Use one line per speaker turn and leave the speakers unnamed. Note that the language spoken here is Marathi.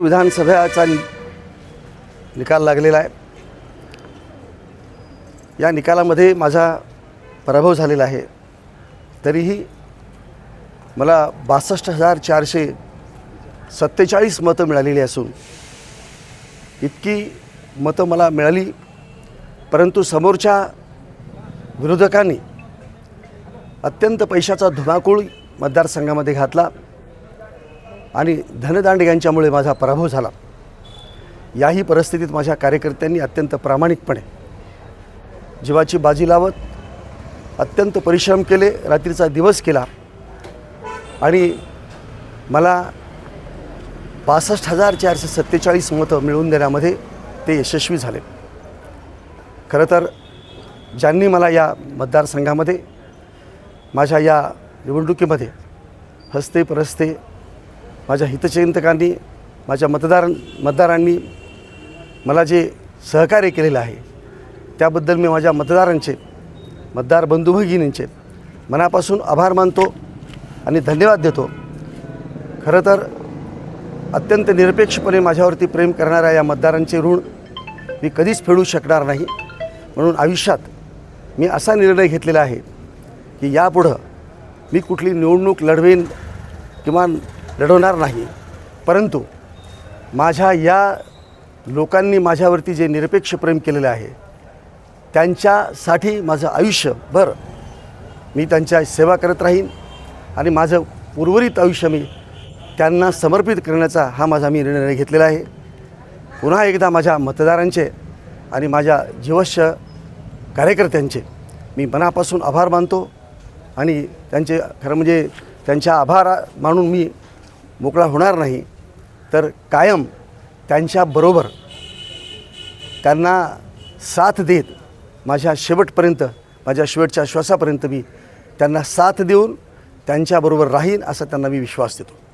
विधानसभेचा निकाल लागलेला आहे. या निकालामध्ये माझा पराभव झालेला आहे. तरीही मला बासष्ट हजार चारशे सत्तेचाळीस मतं मिळालेली असून इतकी मतं मला मिळाली परंतु समोरच्या विरोधकांनी अत्यंत पैशाचा धुमाकूळ मतदारसंघामध्ये घातला. आणि धनदांड यांच्यामुळे माझा पराभव झाला. याही परिस्थितीत माझ्या कार्यकर्त्यांनी अत्यंत प्रामाणिकपणे जीवाची बाजी लावत अत्यंत परिश्रम केले रात्रीचा दिवस केला आणि मला पासष्ट हजार चारशे सत्तेचाळीस मतं मिळवून देण्यामध्ये ते यशस्वी झाले. खरं तर ज्यांनी मला या मतदारसंघामध्ये माझ्या या निवडणुकीमध्ये हस्ते परस्ते माझ्या हितचिंतकांनी माझ्या मतदार मतदारांनी मला जे सहकार्य केलेलं आहे त्याबद्दल मी माझ्या मतदारांचे मतदार बंधू भगिनींचे मनापासून आभार मानतो आणि धन्यवाद देतो. खरं तर अत्यंत निरपेक्षपणे माझ्यावरती प्रेम करणाऱ्या या मतदारांचे ऋण मी कधीच फेडू शकणार नाही. म्हणून आयुष्यात मी असा निर्णय घेतलेला आहे की यापुढं मी कुठली निवडणूक लढवेन किंवा लढवणार नाही. परंतु माझ्या या लोकांनी माझ्यावरती जे निरपेक्ष प्रेम केलेलं आहे त्यांच्यासाठी माझं आयुष्यभर मी त्यांच्या सेवा करत राहीन आणि माझं उर्वरित आयुष्य मी त्यांना समर्पित करण्याचा हा माझा मी निर्णय घेतलेला आहे. पुन्हा एकदा माझ्या मतदारांचे आणि माझ्या जीवश्य कार्यकर्त्यांचे मी मनापासून आभार मानतो आणि त्यांचे खरं म्हणजे त्यांच्या आभार मानून मी मोकळा होणार नाही तर कायम त्यांच्याबरोबर त्यांना साथ देत माझ्या शेवटपर्यंत माझ्या शेवटच्या श्वासापर्यंत मी त्यांना साथ देऊन त्यांच्याबरोबर राहीन असा त्यांना मी विश्वास देतो.